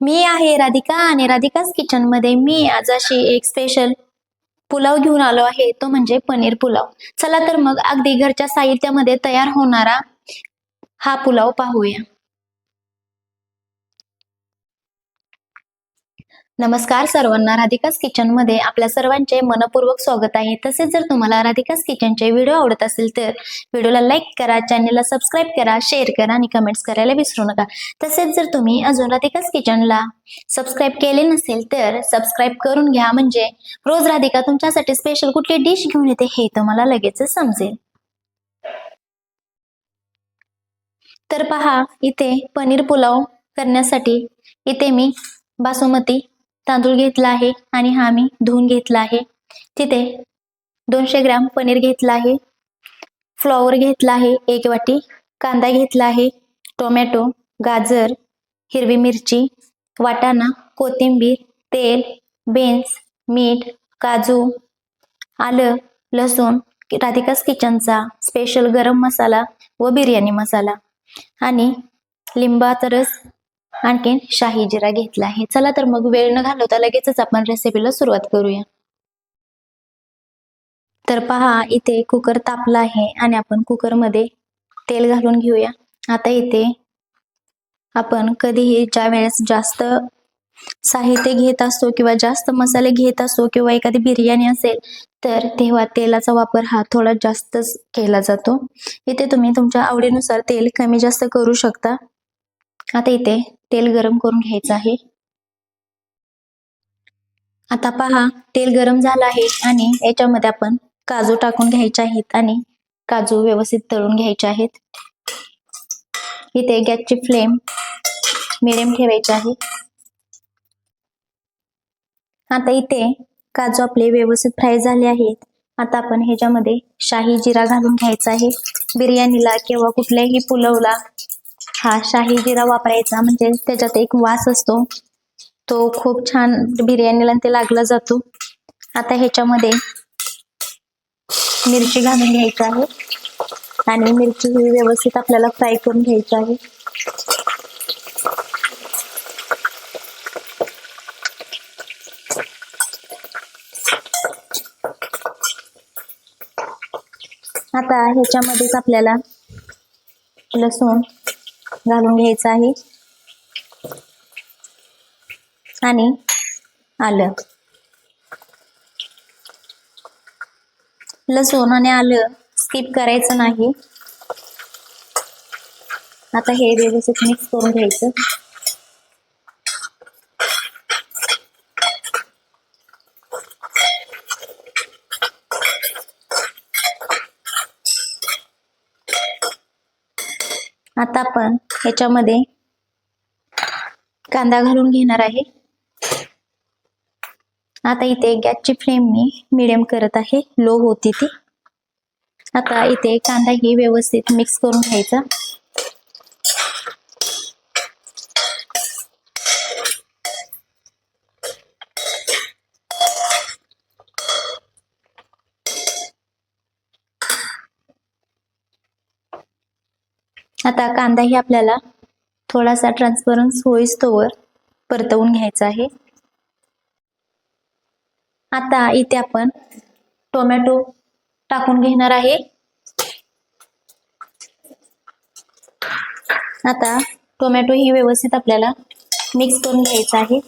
मी आहे राधिका आणि राधिकाच किचनमध्ये मी आज अशी एक स्पेशल पुलाव घेऊन आलो आहे. तो म्हणजे पनीर पुलाव. चला तर मग अगदी घरच्या साहित्यामध्ये तयार होणारा हा पुलाव पाहूया. नमस्कार सर्वांना राधिकास किचनमध्ये आपल्या सर्वांचे मनपूर्वक स्वागत आहे. तसेच जर तुम्हाला राधिकास किचनचे व्हिडिओ आवडत असेल तर व्हिडिओला लाईक करा चॅनलला सबस्क्राईब करा शेअर करा आणि कमेंट्स करायला विसरू नका. तसेच जर तुम्ही अजून राधिकास किचनला सबस्क्राईब केले नसेल तर सबस्क्राईब करून घ्या. म्हणजे रोज राधिका तुमच्यासाठी स्पेशल कुठली डिश घेऊन येते हे तुम्हाला लगेच समजेल. तर पहा इथे पनीर पुलाव करण्यासाठी इथे मी बासमती तांदूळ घेतला आहे आणि हा मी धुवून घेतला आहे. तिथे दोनशे ग्रॅम पनीर घेतला आहे. फ्लॉवर घेतला आहे एक वाटी. कांदा घेतला आहे टोमॅटो गाजर हिरवी मिरची वाटाणा कोथिंबीर तेल बीन्स मीठ काजू आलं लसूण राधिकास किचनचा स्पेशल गरम मसाला व बिर्याणी मसाला आणि लिंबाचा रस आणखीन शाही जिरा घेतला आहे. चला तर मग वेळ न घालवता लगेचच आपण रेसिपीला सुरुवात करूया. तर पहा इथे कुकर तापला आहे आणि आपण कुकरमध्ये तेल घालून घेऊया. आता इथे आपण कधीही ज्या वेळेस जास्त साहित्य घेत असतो किंवा जास्त मसाले घेत असतो किंवा एखादी बिर्याणी असेल तर तेव्हा तेलाचा वापर हा थोडा जास्तच केला जातो. इथे तुम्ही तुमच्या आवडीनुसार तेल कमी जास्त करू शकता. आता इथे तेल गरम करून घ्यायचं आहे. आता पहा तेल गरम झालं आहे आणि याच्यामध्ये आपण काजू टाकून घ्यायचे आहेत आणि काजू व्यवस्थित तळून घ्यायचे आहेत. इथे गॅसची फ्लेम मिडियम ठेवायची आहे. आता इथे काजू आपले व्यवस्थित फ्राय झाले आहेत. आता आपण ह्याच्यामध्ये शाही जिरा घालून घ्यायचा आहे. बिर्याणीला किंवा कुठल्याही पुलावला हा शाही जिरा वापरायचा म्हणजे त्याच्यात एक वास असतो. तो खूप छान बिर्याणीला ते लागला जातो. आता ह्याच्यामध्ये मिरची घालून घ्यायची आहे. आणि मिरची ही व्यवस्थित आपल्याला फ्राय करून घ्यायची आहे. आता ह्याच्यामध्येच आपल्याला लसूण घालून घ्यायचं आहे. आणि आलं. लसूण आणि आलं. स्किप करायचं नाही. आता हे व्यवस्थित मिक्स करून घ्यायचं. आता आपण ह्याच्यामध्ये कांदा घालून घेणार आहे. आता इथे गॅसची फ्लेम मी मिडियम करत आहे. लो होती ती. आता इथे कांदा ही व्यवस्थित मिक्स करून घ्यायचा. आता कांदाही आपल्याला थोडासा ट्रान्सपरन्स होईस्तोवर परतवून घ्यायचा आहे. आता इथे आपण टोमॅटो टाकून घेणार आहे. आता टोमॅटो ही व्यवस्थित आपल्याला मिक्स करून घ्यायचा आहे.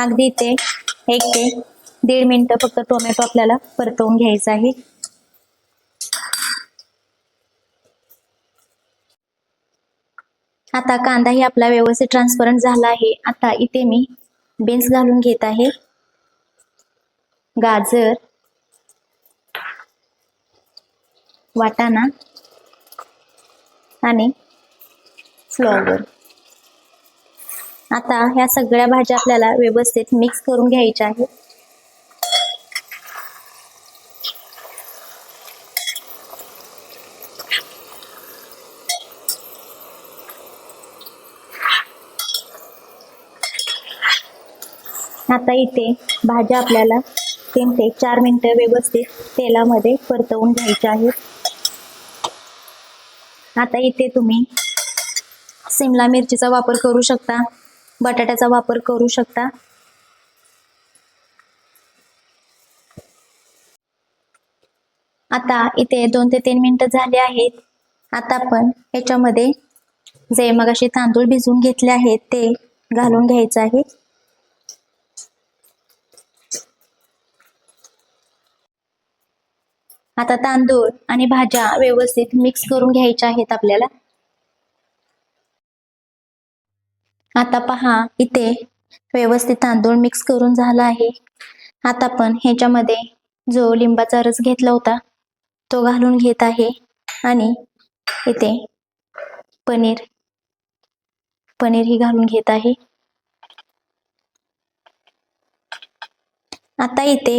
अगदी इथे एक ते दीड मिनिटं फक्त टोमॅटो आपल्याला परतवून घ्यायचा आहे. आता कांदा ही आपला व्यवस्थित ट्रान्सपरंट झाला आहे. आता इथे मी बीन्स घालून घेत आहे. गाजर वाटाणा आणि फ्लॉवर आता ह्या सगळ्या भाज्या आपल्याला व्यवस्थित मिक्स करून घ्यायच्या आहेत. आता इथे भाज्या आपल्याला तीन ते चार मिनिटं व्यवस्थित तेलामध्ये परतवून घ्यायच्या आहेत. आता इथे तुम्ही सिमला मिरचीचा वापर करू शकता बटाट्याचा वापर करू शकता. आता इथे दोन ते तीन मिनिटं झाले आहेत. आता आपण याच्यामध्ये जे मगाशी तांदूळ भिजवून घेतले आहेत ते घालून घ्यायचं आहे आता तांदूळ आणि भाज्या व्यवस्थित मिक्स करून घ्यायच्या आहेत आपल्याला. आता पहा इथे व्यवस्थित तांदूळ मिक्स करून झाला आहे. आता आपण ह्याच्यामध्ये जो लिंबाचा रस घेतला होता तो घालून घेत आहे. आणि इथे पनीर पनीर ही घालून घेत आहे. आता इथे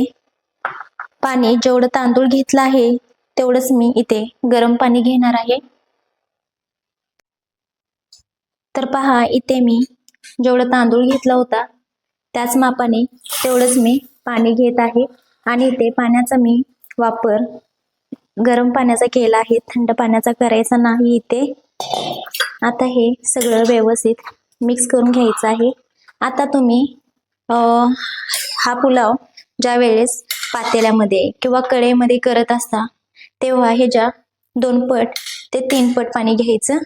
पाणी जेवढं तांदूळ घेतला आहे तेवढंच मी इथे गरम पाणी घेणार आहे. तर पहा इथे मी जेवढं तांदूळ घेतला होता त्याच मापाने तेवढंच मी पाणी घेत आहे. आणि इथे पाण्याचा मी वापर गरम पाण्याचा केला आहे थंड पाण्याचा करायचा नाही इथे. आता हे सगळं व्यवस्थित मिक्स करून घ्यायचं आहे. आता तुम्ही हा पुलाव ज्या वेळेस पातेल्यामध्ये किंवा कढईमध्ये करत असता तेव्हा ह्याच्या दोन पट ते तीन पट पाणी घ्यायचं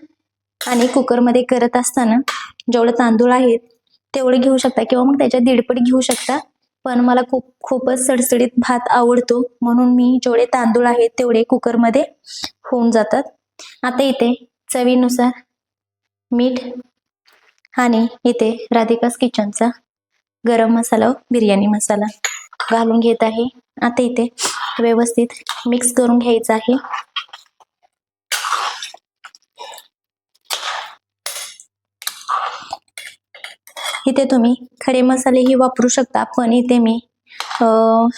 आणि कुकरमध्ये करत असताना जेवढं तांदूळ आहेत तेवढे घेऊ शकता किंवा मग त्याच्या दीडपट घेऊ शकता. पण मला खूप खूपच सडसडीत भात आवडतो म्हणून मी जेवढे तांदूळ आहेत तेवढे कुकरमध्ये होऊन जातात. आता इथे चवीनुसार मीठ आणि इथे राधिकास किचनचा गरम मसाला व बिर्याणी मसाला. घालून घेत आहे. आता इथे व्यवस्थित मिक्स करून घ्यायचं आहे. इथे तुम्ही खडे मसालेही वापरू शकता पण इथे मी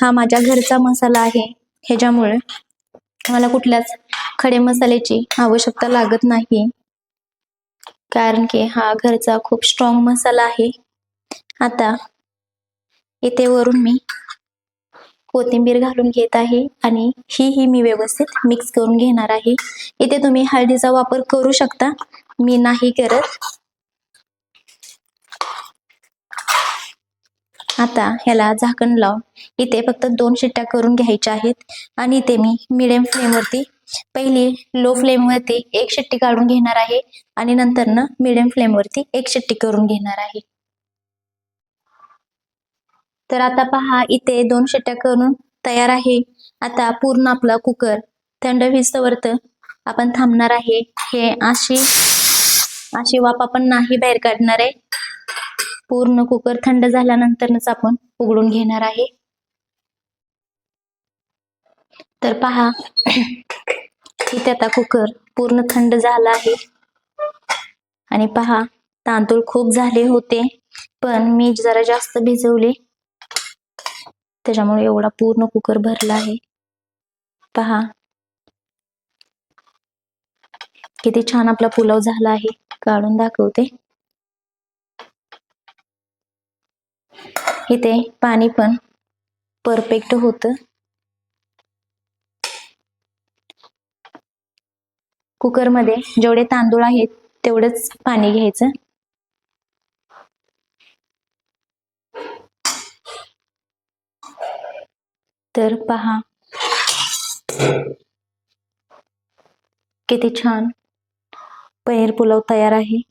हा माझ्या घरचा मसाला आहे. ह्याच्यामुळे मला कुठल्याच खडे मसाल्याची आवश्यकता लागत नाही. कारण की हा घरचा खूप स्ट्रॉंग मसाला आहे. आता इथे वरून मी कोथिंबीर घालून घेत आहे आणि ही ही मी व्यवस्थित मिक्स करून घेणार आहे. इथे तुम्ही हळदीचा वापर करू शकता. मी नाही करत. आता ह्याला झाकण लावून इथे फक्त दोन शिट्ट्या करून घ्यायच्या आहेत. आणि इथे मी मिडियम फ्लेमवरती पहिली लो फ्लेमवरती एक शिट्टी काढून घेणार आहे. आणि नंतर न मिडियम फ्लेमवरती एक शिट्टी करून घेणार आहे. तर आता पहा इथे दोन शिट्ट्या करून तयार आहे. आता पूर्ण आपला कुकर. थंड विस्तवरत आपण थांबणार आहे. हे अशी अशी वाफ आपण नाही बाहेर काढणार आहे. पूर्ण कुकर थंड झाल्यानंतरच आपण उघडून घेणार आहे. तर पहा इथे आता कुकर पूर्ण थंड झाला आहे. आणि पहा तांदूळ खूप झाले होते पण मी जरा जास्त भिजवले. त्याच्यामुळे एवढा पूर्ण कुकर भरला आहे. पहा. किती छान आपला पुलाव झाला आहे. काढून दाखवते. इथे पाणी पण परफेक्ट होतं. कुकरमध्ये जेवढे तांदूळ आहेत तेवढंच पाणी घ्यायचं. तर पहा. किती छान. पनीर पुलाव तयार आहे.